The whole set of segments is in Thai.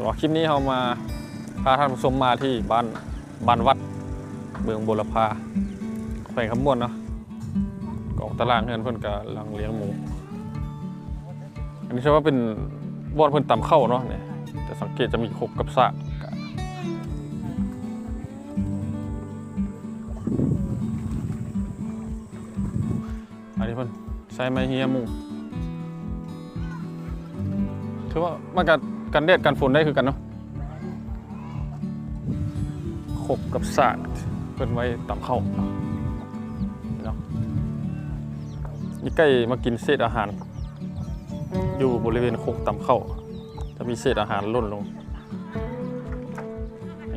แต่ว่าคลิปนี้เรามาพาท่านผู้ชมมาที่บ้านบ้านวัดเมืองบุรพาแขวงคำม่วนเนาะกองตารางเงินเพิ่อนกำลังเลี้ยงหมู อันนี้ใช่ว่าเป็นบอนเพิ่อนต่ำเข้าเนาะเนี่ยแต่สังเกตจะมีคบกับสระอันนี้เพิ่อนใช้ไม้เฮียหมุงถือว่ามันกัน กันแดดกันฝนได้คือกันเนาะครบกับสระเพิ่นไว้ต่ำเข้าเนาะนี่ใกล้มากินเศษอาหาร อยู่บริเวณโคกต่ำเข้า จะมีเศษอาหารล่นลง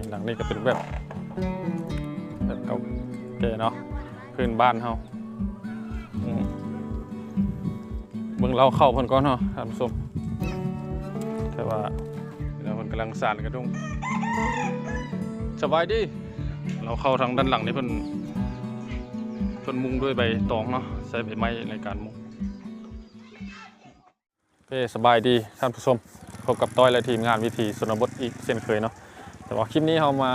หลังนี้ก็เป็นแบบแบบเก่าแก่เนาะพื้นบ้านเฮาเบิ่งเราเข้าเพิ่นก่อนเนาะท่านผู้ชม แต่ว่าเราเพิ่นกำลังสานกระดุงสบายดี เราเข้าทางด้านหลังนี่เพิ่นเพิ่นมุงด้วยใบตองเนาะใช้ใบไม้ในการมุงโอเคสบายดีท่านผู้ชมพบกับต้อยและทีมงานวิธีสนบทอีกเช่นเคยเนาะแต่ว่าคลิปนี้เรามา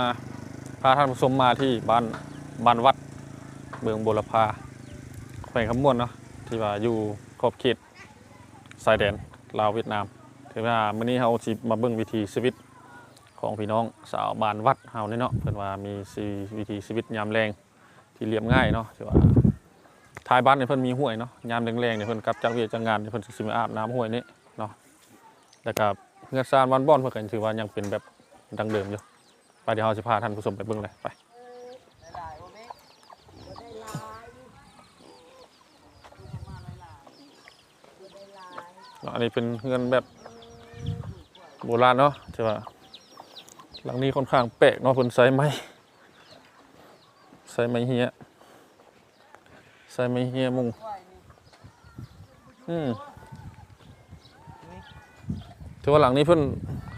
พาท่านผู้ชมมาที่บ้านบ้านวัดเมืองบุรพาแขวงคำม่วนเนาะที่ว่าอยู่ขอบเขตชายแดนลาวเวียดนาม ถือว่ามื้อนี้เราสิมาเบิ่งวิธีชีวิตของพี่น้องสาวบ้านวัดเฮานี่เนาะเพิ่นว่ามีวิธีชีวิตยามแรงที่เรียบง่ายเนาะที่ว่าท้ายบ้านเนี่ยเพิ่นมีห้วยเนาะยามแรงๆเนี่ยเพิ่นกลับจากเวียกจากงานเนี่ยเพิ่นสิมาอาบน้ำห้วยนี้เนาะแล้วก็เงือนซานวันบอนเพิ่นก็ถือว่ายังเป็นแบบดังเดิมอยู่ไปเดี๋ยวเราจะพาท่านผู้ชมไปเบิ่งเลยไปอันนี้เป็นเงื่อนแบบ โบราณเนาะใช่ป่ะหลังนี้ค่อนข้างแปลกเนาะเพิ่นใช้ไม้ใช้ไม้เฮียใส่ไม่เฮียมุงอืมถือว่าหลังนี้เพิ่น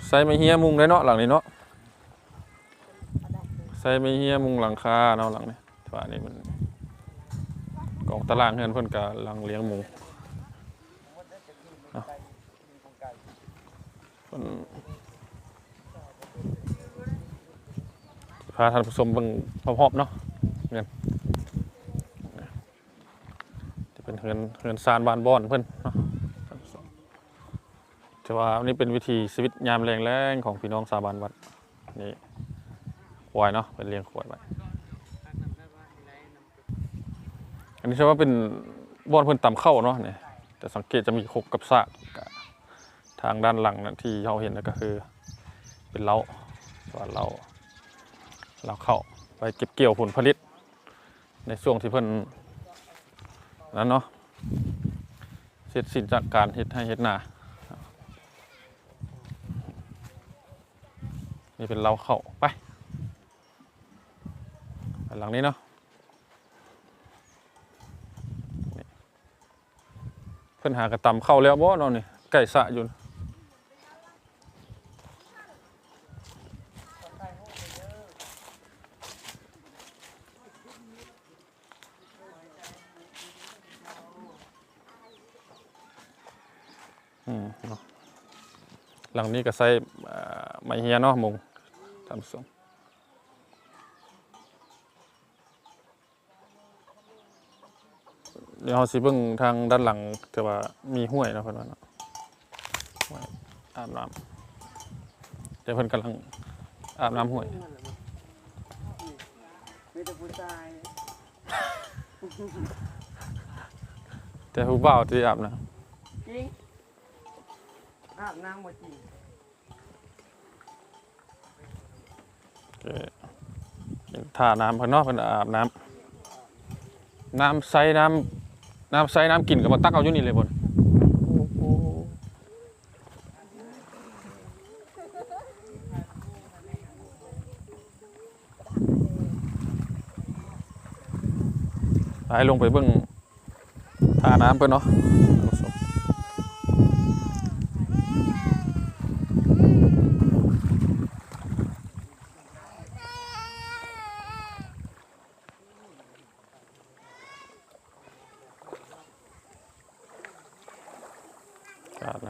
ใส่ไม่เฮียมุงได้เนาะหลังนี้เนาะใส่ไม่เฮียมุงหลังคาเนาะหลังนี้ถือว่านี่มันกองตารางเฮือนเพิ่นกำลังเลี้ยงหมูเนาะเพิ่ นพาท่านผู้ชมเบิ่งพร้อมๆเนาะจะเป็นเฮือนเฮือนซานบานบอนเพื่อนเนาะแต่ว่าอันนี้เป็นวิธีชีวิตยามแรงแรงของพี่น้องสาบานวัดนี่ควายเนาะเป็นเลี้ยงควายไว้อันนี้ใช่ว่าเป็นบอนเพื่อนต่ำเข้าเนาะเนี่ยแต่สังเกตจะมีครบกับสระกับ ทางด้านหลังนะที่เราเห็นก็คือ เป็นเล้าส่วนเราเราเข้าไปเก็บเกี่ยวผลผลิต ในช่วงที่เพิ่นนั้นเนาะเสร็จสิ้นจากการเฮ็ดให้เฮ็ดนานี่เป็นเราเข้าไปหลังนี้เนาะเพิ่นหากระตำเข้าแล้วบ่เนาะนี่ไก่สะอยู่อืมเนาะห ลังนี้ก็ใส่ไม้เฮียเนาะมุงตามสงเดี๋ยวเราสิเบิ่งทางด้านหลังแต่ว่ามีห้วยนะเพิ่อนว่าเนาะอาบน้ำเดี๋ยวเพิ่อนกำลังอาบน้ำห้วยมีแต่ผู้ชายแต่ผู้บ่าวที่อาบน้จ ริงอาบน้ำหมดจริงำโอเคเป็นท่าน้ำเพิ่นเนาะเพิ่นอาบน้ำน้ำใสน้ำน้ำใสน้ำกินก็มาตักเอาอยู่นี่เลยบ่นไปลงไปเบิ่งท่าน้ำเพิ่นเนาะ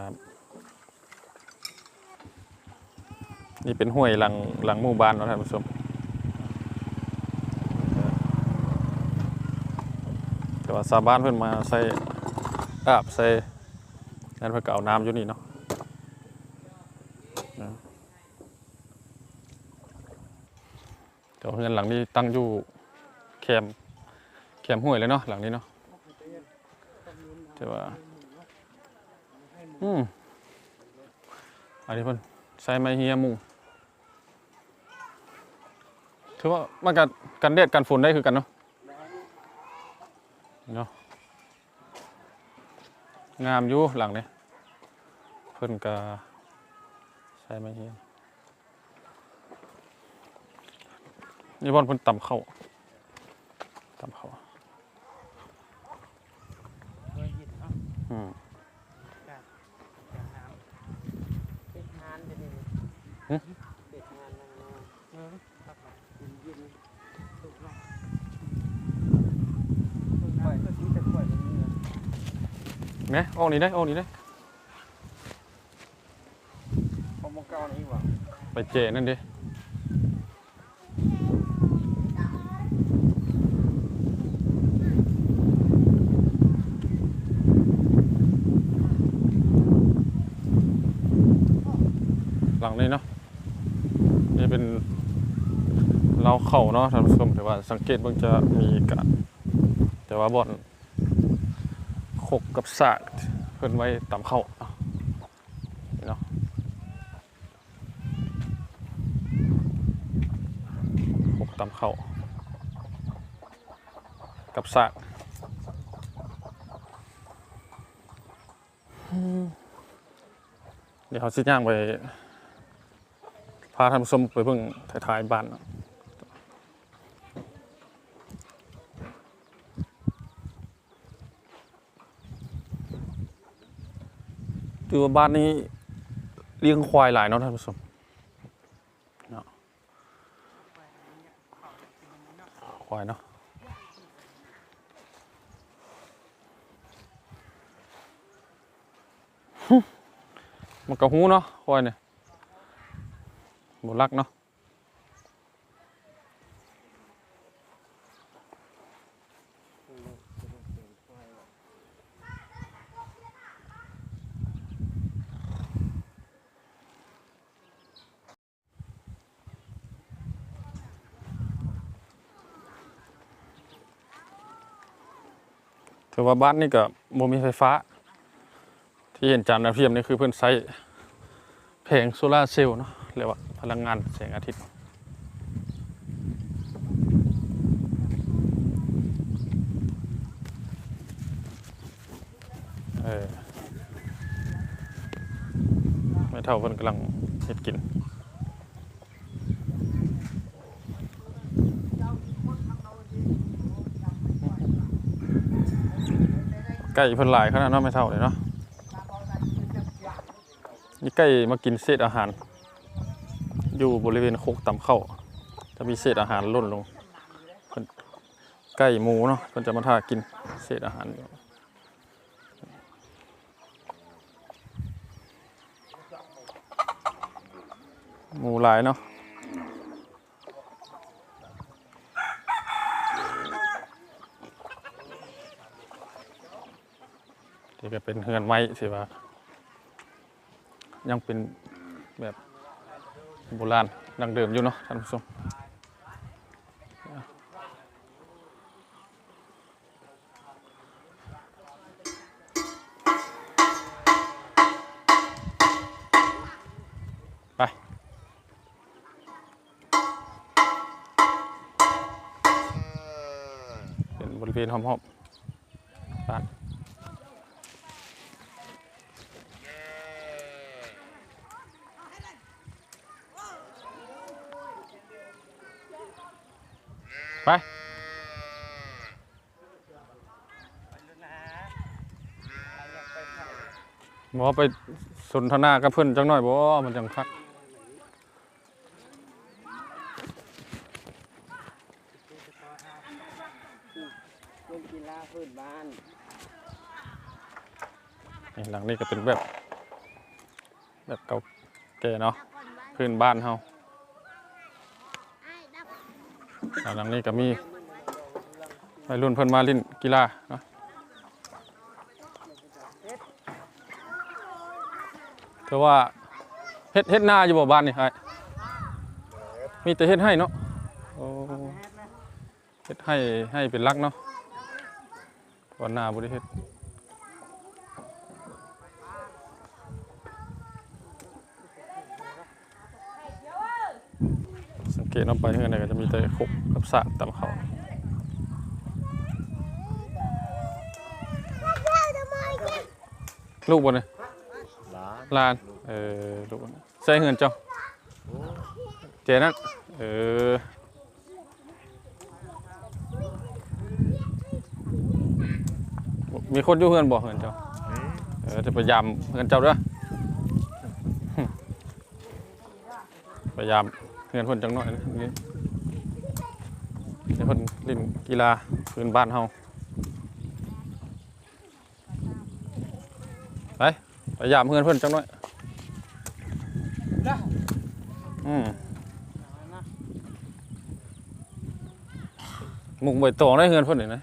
อาบ นี่เป็นห้วยหลังหลังหมู่บ้านนะท่านผู้ชมแต่ว่าชาวบ้านเพิ่อนมาใส่อาบใส่นั่นเพิ่นก็เอาน้ำอยู่นี่เนาะนะแต่ว่าเฮือนหลังนี้ตั้งอยู่แคมแคมห้วยเลยเนาะหลังนี้เนาะแต่ว่าอืมอันนี้เพิ่อนใช้ไม้เฮียมุง ถือว่ามันกันกันแดดกันฝนได้คือกันเนาะเนาะงามอยู่หลังนี้เพิ่นกาใช่ไหมเฮียนี่บอนเพิ่นต่ำเข้าต่ำเข้า เคยเห็นเนาะ อืม จากน้ำเป็ดงานจะนี่เป็ดงานนั่งนอนเออครับกินเย็นสุกเนาะปล่อยก็ที่จะปล่อยตรงนี้นะ แหม่ออกนี่ได้ออกนี่ได้เอามองเก้านี่หว่าไปเจนั่นดิหลังนี้เนาะนี่เป็นเราเข่าเนาะท่านผู้ชมแต่ว่าสังเกตเบิ่งจะมีการแต่ว่าบ่อน ขกกับสากเพิ่นไว้ตามเข้าเนาะนี่เนาะหกตำเข้า กับสากเดี๋ยวเขาสิย่างไปพาท่านผู้ชมไปเบิ่งถ่ายๆบ้านเนาะ ดูว่าบ้านนี้เลี้ยงควายหลายเนาะท่านผู้ชมควายเนาะมันก็หูเนาะควายเนี่ยบุรักเนาะ ถือว่าบ้านนี่ก็บ่มีไฟฟ้า ที่เห็นจานดาวเทียมนี่คือเพิ่อนใช้แผงโซลาเซลล์เนาะเรียกว่าพลังงานแสงอาทิตย์เออไม่เท่าเพิ่นกำลังเฮ็ดกิน ไก่เพิ่นหลายขนาดเนาะไม่เท่าเลยเนาะนี่ไก่มากินเศษอาหาร อยู่บริเวณโคกต่ำเข้า จะมีเศษอาหารล่นลงเพิ่นไก่หมูเนาะเพิ่นจะมาทากินเศษอาหารอยู่หมูหลายเนาะ ที่ก็เป็นเฮือนไม้สิว่า ยังเป็นแบบโบราณดังเดิมอยู่เนาะท่านผู้ชมไปเป็นบริเวณหอมๆ บอกว่าไปสนทนากับเพื่อนจังหน่อยบ่ มันจังคักเล่นกีฬาพื้นบ้านนี่หลังนี้ก็เป็นแบบ แบบเก่าแก่เนาะก่อนไว้พื้นบ้านเฮาอ่าหลังนี้ก็มีวัยรุ่นเพิ่นมาเล่นกีฬาเนาะ แต่ว่าเฮ็ดเฮ็ดนาอยู่บ่บ้านนี่ไอ้มีแต่เฮ็ดให้เนาะเฮ็ดให้ให้เป็นลักเนาะวันหน้าบ่ได้เฮ็ดสังเกตน้ำไปเท่าไหนก็จะมีแต่ขบกับสากตามเขาลูกบนเลย ลาน เออลูกบนใส่เงินเจ้าเจนั่นเออมีคนอยู่เฮือนบอกเฮือนเจ้า เออจะพยายามเฮือนเจ้าด้วยพยายามเฮือนเพิ่นจังหน่อยนะนี่เพิ่นเล่นกีฬาพื้นบ้านเฮาไป พยายามเฮือนเพิ่นจังหน่อยอืมหมุกใบตองได้เฮือนเพิ่นนี่นะ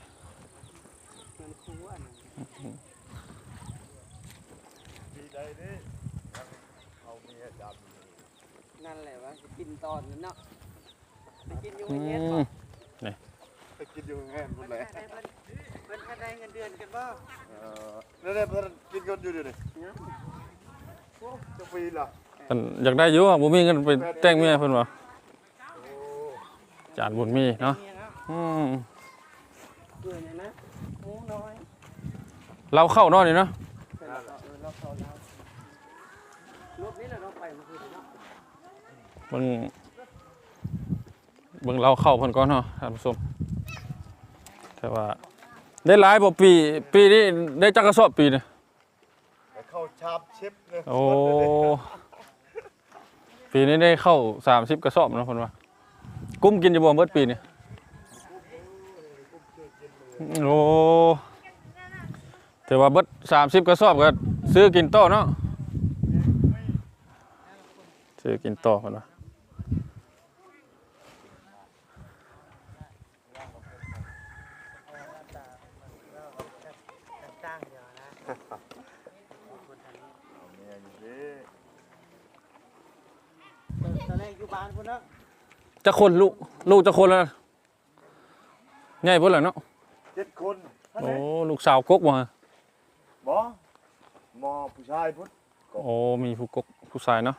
มันคูอันนั้น ดีใจดิเอาเมียจับ นั่นแหละว่าจะกินตอนนั้นเนาะไปกินอยู่ อื เฮ็ด ม บ่ ไปกินอยู่แง่น มั พุ่ น นแหละ ได้เพิ่นเพิ่นก็ได้เงินเดือนกันบ่ เออแล้วได้เพิ่นกินกันอยู่ดิดิ เนาะ โอ้ จะปีละเพิ่นอยากได้อยู่อะบ่มีเงินไปแต่งเมียเพิ่นว่าจานบุญมีเนาะนี่ครับอืมเนเลยนะหมูน้อยเราเข้าเนอนนี่เนาะเราก็เออเราเข้าแล้วรถนี้แหละเราไปเมื่อคืนเนาะเบิ่งเบิ่งเราเข้าเพิ่นก่อนเนาะท่านผู้ชมแต่ว่า ได้หลายบ่ปี ปีนี้ได้จักกระสอบปีนี่ไป เข้าชาบชิปเลยโอ้ ปีนี้ได้เข้า30กระสอบนะคนว่า กุ้มกินอยู่บ่เบิดปีนี่โอ้แต่ว่าเบิด30กระสอบก็ซื้อกินโตเนาะซื้อกินโตคนว่า จ้างเดียวนะ เอาเมียอยู่ดิ ต อนแรกอยู่บ้านพุ่นเนาะจะคนลูกลูกจะคนแล้วนะใหญ่เพิ่นแล้วเนาะเจ็ดคนท่านโอ้เองลูกสาวกกบ่ฮะหมอหมอผู้ชายพุทธโอ้มีผู้กกผู้ชายเนาะ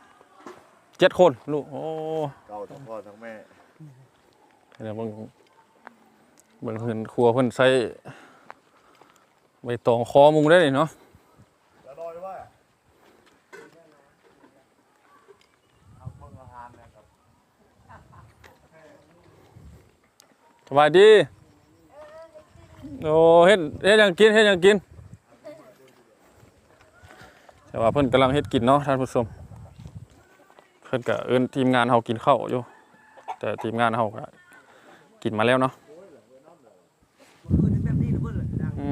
เจ็ดคนลูกโอ้เก่าทั้งพ่อทั้งแม่เดี๋ยวเบิ่งเบิ่งเพิ่นครัวเพิ่นใส่ใบตองคอมุงได้นี่เนาะจะลอยว่าเอาเบิ่งอาหารนะครับ สบายดี โอ้เฮ็ดเฮ็ดหยังกินเฮ็ดหยังกิน แต่ว่าเพิ่นกำลังเฮ็ดกินเนาะท่านผู้ชม เพิ่นก็เอิ้นทีมงานเฮากินข้าวอยู่ แต่ทีมงานเฮาก็กินมาแล้วเนาะคืนแบบนี้นะเบิ่นดังอื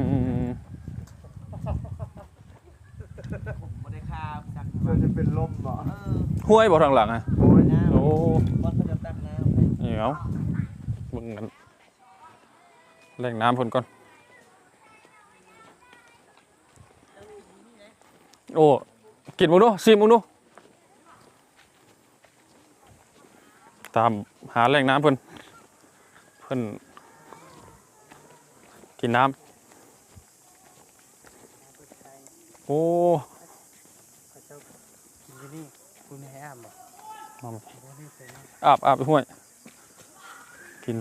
มบ่ได้คาบจักเพื่อจะเป็นลมเหรอเออห้วยบ่ทางหลังอะโอ้ยน้ำโอ้บอลก็จะตักน้ำนี่เอาเบิ่งกัน แหล่งน้ำเพิ่นก่อน โอ้ กินมึงดูซิมมึงดูตามหาแหล่งน้ำเพิ่นเพิ่นกินน้ำโอ้เขาเจ้ากินที่นี่คุณให้อ้ามบ่มาบ่ได้ใส่น้อาบอาบไปห้วย กิน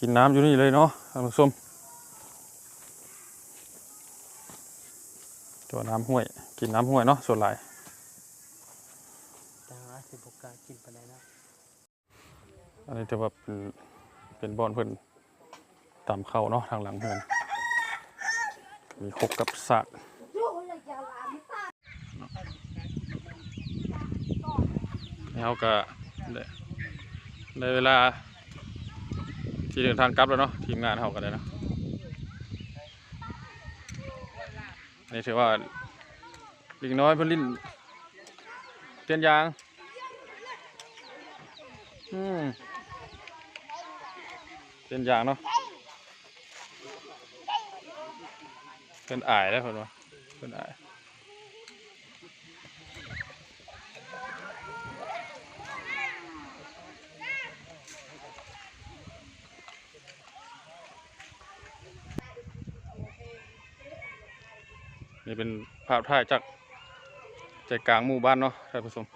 กินน้ำอยู่นี่เลยเนาะท่านผู้ชมตัวน้ำห้วย กินน้ำห้วยเนาะส่วนหลายำดังอาสิบ่กล้ากินปานใดนะอันนี้ถือว่าเป็นเป็นบอนเพิ่นตามเข้าเนาะทางหลังเฮือนมีคกกับสากแล้วก็ได้ได้เวลา ที่เดินทางกลับแล้วเนาะทีมงานเขากันเลยเนาะนนี้ถือว่าเด็กน้อยเพิ่นลิ้นเตียนยางอืมเตียนยางเนาะเพิ่นอายแล้วเพิ่นว่าเพิ่นอายี่เป็นภาพถ่ายจากใจกลางหมู่บ้านเนาะท่านผู้ชม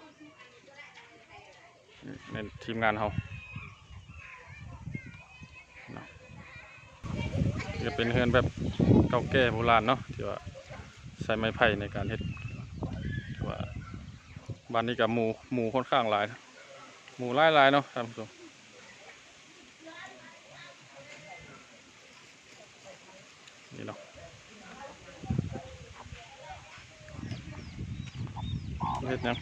ในทีมงานเราเนาะเป็นเฮือนแบบเก่าแก่โบราณเนาะที่ว่าใช้ไม้ไผ่ในการเฮ็ดที่ว่าบ้านนี้กับหมู่หมู่ค่อนข้างหลาย หมู่หลายหลายๆเนาะท่านผู้ชมนี่เนาะ เฮ็ดหยัง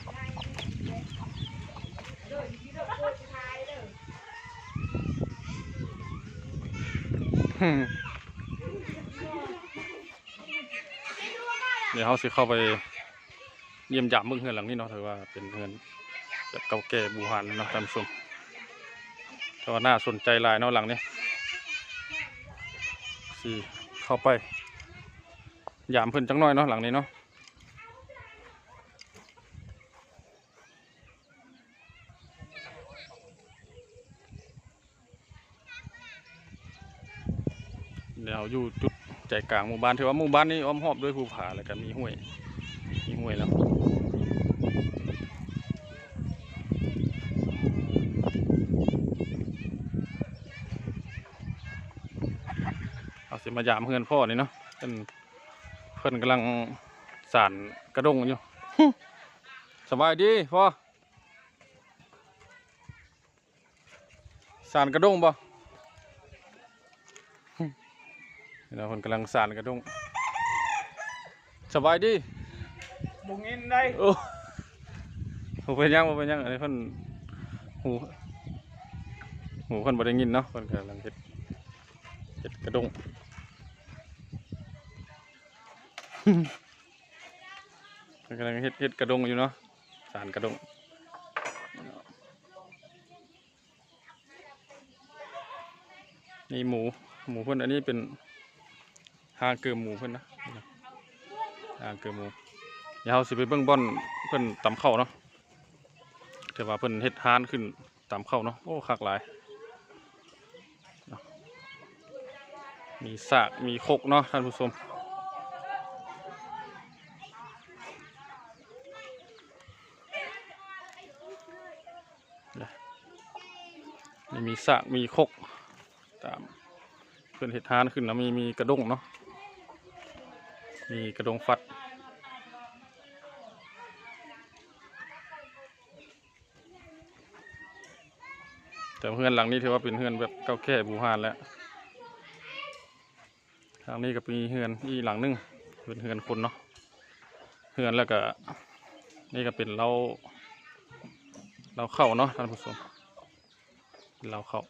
ฮึ่มเดี๋ยวเขาสิเข้าไปเยี่ยมยามเมืองเฮือนหลังนี้เนาะถือว่าเป็นเฮือนแบบเก่าแก่บูหานเนาะท่านผู้ชมแต่ว่าน่าสนใจหลายเนาะหลังนี้สิเข้าไปยามเพิ่นจังน้อยเนาะหลังนี้เนาะ เดี๋ยวอยู่จุดใจกลางหมู่บ้านถือว่าหมู่บ้านนี้อ้อมรอบด้วยภูผาแล้วก็มีห้วย มีห้วยแล้วเอาสิมายามเพื่อนพ่อนี่เนาะเพิ่นเพิ่นกำลังสานกระดงอยู่สบายดีพ่อสานกระดงบ่ นี่ เราคนกำลังสานกระดุงสบายดีบุงินได้โอ้หูเป็นยังหูเป็นยังอันนี้เพิ่นหูหูเพิ่นบ่ได้ยินเนาะเพิ่นกำลังเฮ็ดเฮ็ดกระดุงเพิ่นกำลังเฮ็ดเฮ็ดกระดุงอยู่เนาะสานกระดุงนี่หมูหมูเพิ่นอันนี้เป็น หางเกือหมูเพิ่นนะหางเกือหมูเดี๋ยวเราสิไปเบิ่งบอนเพิ่นตำข้าเนาะแต่ว่าเพิ่นเฮ็ดฮานขึ้นตำข้าเนาะโอ้คักหลาย มีสากมีคกเนาะท่านผู้ชมมีมีสากมีคกตามเพื่อนเห็ดทานขึ้นแล้วมีมีกระด้งเนาะ มีกระดงฟัด แต่เพื่อนหลังนี้ถือว่าเป็นเพื่อนแบบเก่าแก่บูฮานแล้วทางนี้ก็มีเฮือนอีหลังนึงเป็นเฮือนคนเนาะเฮือนแล้วก็ นี่ก็เป็นเราเราเข้าเนาะท่านผู้ชมเป็นเราเข้า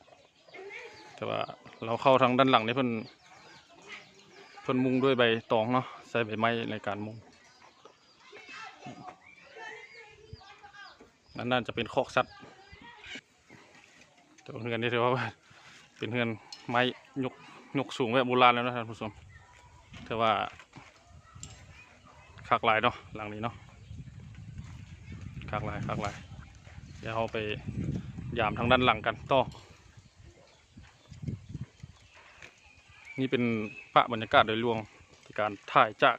แต่ว่าเราเข้าทางด้านหลังนี่เพิ่นเพิ่นมุงด้วยใบตองเนาะ ใส่ใบไม้ในการมุงนั่นน่าจะเป็นคอกสัตว์แต่ว่าเฮือนนี่ถือว่าเป็นเฮือนไม้ยกยกสูงแบบโบราณแล้วนะท่านผู้ชมแต่ว่าคักหลายเนาะหลังนี้เนาะคักหลายคักหลาย เดี๋ยวเราไปยามทางด้านหลังกันต่อนี่เป็นภาพบรรยากาศโดยรวม การถ่ายจาก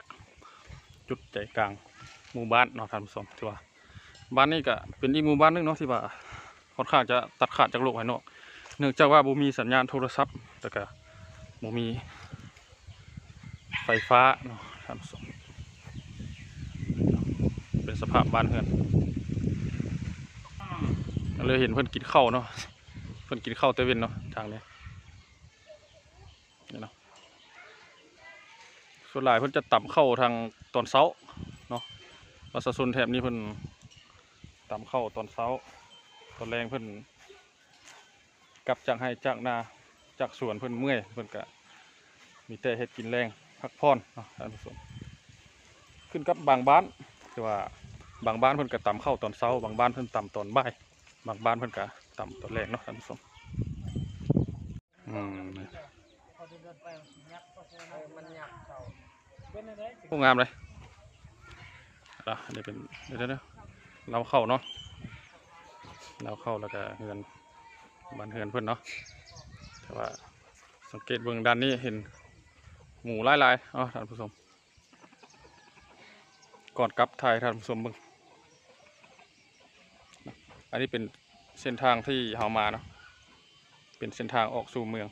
จุดใจกลางหมู่บ้านเนาะท่านผู้ชมที่ว่าบ้านนี้ก็เป็นอีกหมู่บ้านหนึงเนาะที่ว่าค่อนข้างจะตัดขาดจากโลกภายนอก เนื่องจากว่าบ่มีสัญญาณโทรศัพท์แล้วก็บ่มีไฟฟ้าเนาะท่านผู้ชมเป็นสภาพบ้านเฮือนเลยเห็นเพิ่อนกินข้าวเนาะเพิ่อนกินข้าวเตเวนเนาะทางนี้นี่เนาะ ส่วนหลายเพิ่นจะต่ำเข้าทางตอนเช้าเนาะประชาชนแถบนี้เพิ่นต่ำเข้าตอนเช้า ตอนแรงเพิ่นกลับจากให้จากนาจากสวนเพิ่นเมื่อยเพิ่นก็มีแต่เฮ็ดกินแรงพักผ่อนเนาะท่านผู้ชมขึ้นกับบางบ้านคือว่าบางบ้านเพิ่นก็ตำข้าตอนเช้า บางบ้านเพิ่นต่ำตอนบ่ายบางบ้านเพิ่นก็ตำตอนแรกเนาะท่านผู้ชมอืม เขาเดินไปยักษ์เออมันยักษ์เขาเป็นอะไรผู้งามเลยอะอันนี้เป็นเดี๋ยวเดี๋ยวเดี๋ยวเราเข้าเนาะเราเข้าแล้วก็เฮือนบ้านเฮือนเพิ่อนเนาะแต่ว่าสังเกตเบื้องด้านนี้เห็นหมูหลายๆเอ๋อท่านผู้ชมก่อนกลับไทยท่านผู้ชมเบิ่งอันนี้เป็นเส้นทางที่เฮามาเนาะเป็นเส้นทางออกสู่เมือง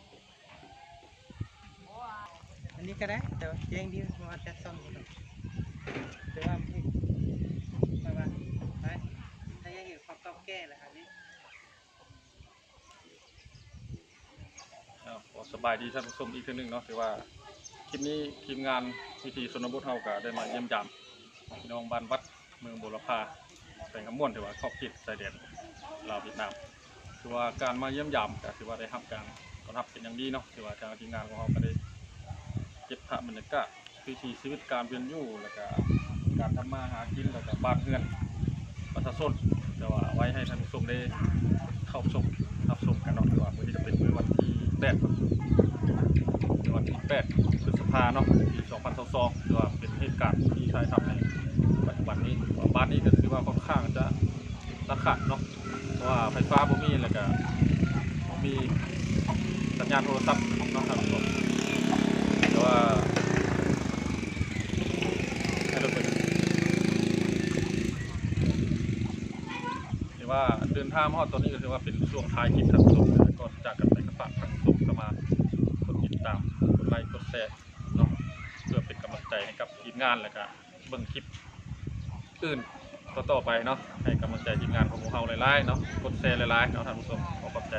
อันนี้ก็ได้แต่ว่าเจียงดีมาจะซ่อมกันแต่ว่าพี่ไปว่าไปถ้ายังเห็นความต้องแก้แหละอันนี้ครับขอสบายดีท่านผู้ชมอีกทีหนึงเนาะถือว่าคลิปนี้ทีมงานวิธีสนบทเฮาก็ได้มาเยี่ยมยามพี่น้องบ้านวัดเมืองบุรพาเป็นขมวนถือว่าขอบเขตชายแดนลาวเวียดนามถือว่าการมาเยี่ยมยามก็ถือว่าได้รับการต้อนรับเป็นอย่างดีเนาะถือว่าทางทีมงานของเราก็ได้ เก็บภาพบรรยากาศวิถีชีวิตการเป็นอยู่แล้วก็การทำมาหากินแล้วก็บ้านเรือนประชาชนแต่ว่าไว้ให้ท่านผู้ชมได้เข้าชมรับชมกันเนาะถือว่าวันนี้จะเป็นวันที่แปดในวันที่8พฤษภาเนาะปี2022ถือว่าเป็นเหตุการณ์ที่ใช้ทำในปัจจุบันนี้ว่าบ้านนี้ก็ถือว่าค่อนข้างจะตัดขาดเนาะเพราะว่าไฟฟ้าบ่มีแล้วก็มีสัญญาณโทรศัพท์เนาะครับผม แต่ว่าให้ราเปิดถือว่าเดินทางมาฮอตอนนี้ก็ถือว่าเป็นช่วงท้ายคลิปครับผมก็จากกันไปกับฝากท่านผู้ชมเข้ามากดติดตามกดไลค์กดแชร์เนาะเพื่อเป็นกำลังใจให้กับทีมงานแล้วก็เบิ่งคลิปอื่นต่อๆไปเนาะให้กำลังใจทีมงานของพวกเราหลายๆเนาะกดแชร์หลายๆเนาะท่านผู้ชมขอขอบใจ